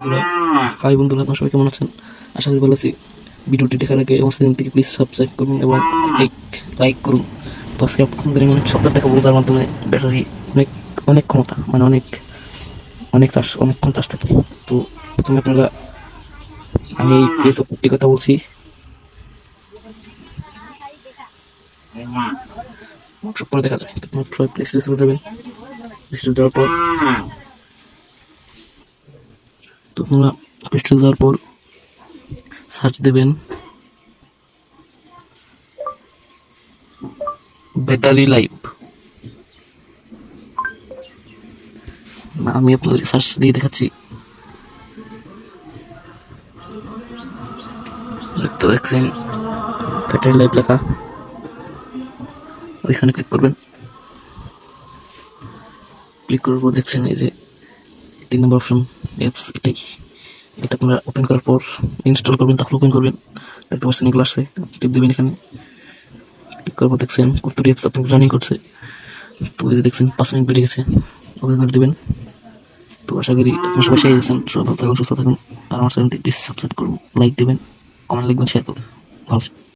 বন্ধুরা হাই বন্ধুরা আপনার সবাই কেমন আছেন? আশা করি ভালো আছি। ভিডিওটি দেখার আগে আমার চ্যানেল থেকে প্লিজ সাবস্ক্রাইব করুন এবং লাইক লাইক করুন। তো আজকে আপনাদের এমন একটি সপ্তাহ দেখাবো যার মাধ্যমে ব্যাটারি অনেক অনেক ক্ষমতা মানে অনেক অনেক চার্জ অনেকক্ষণ চার্জ থাকে তো প্রথমে আপনারা আমি এই প্লে সফটওয়্যারটির কথা বলছি। সব পরে দেখা যায়। প্লে স্টোরে যাবেন। প্লে স্টোরে যাওয়ার পর তো প্লে স্টোরে যাওয়ার পর সার্চ দেবেন ব্যাটারি লাইফ আমি আপনাদের সার্চ দিয়ে দেখাচ্ছি। তো দেখছেন ব্যাটারি লাইফ লেখা। ওইখানে ক্লিক করবেন। ক্লিক করার পর দেখছেন এই যে তিন নম্বর অপশন অ্যাপস এটাই। এটা আপনারা ওপেন করার পর ইনস্টল করবেন, তারপর ওপেন করবেন। দেখতে পাচ্ছেন এগুলো আসছে টিপ দেবেন এখানে। ক্লিক করার পর দেখছেন কতটি অ্যাপস আপনি রানিং করছে। তো এই যে দেখছেন, পাঁচ মিনিট বেড়ে গেছে। ওকে করে দেবেন। তো আশা করি আপনার সবাই সেই গেছেন ভালো থাকুন, সুস্থ থাকুন। আর আমার চ্যানেলটি সাবস্ক্রাইব করুন লাইক দেবেন কমেন্ট লিখবেন শেয়ার করুন ভালো থাকুন।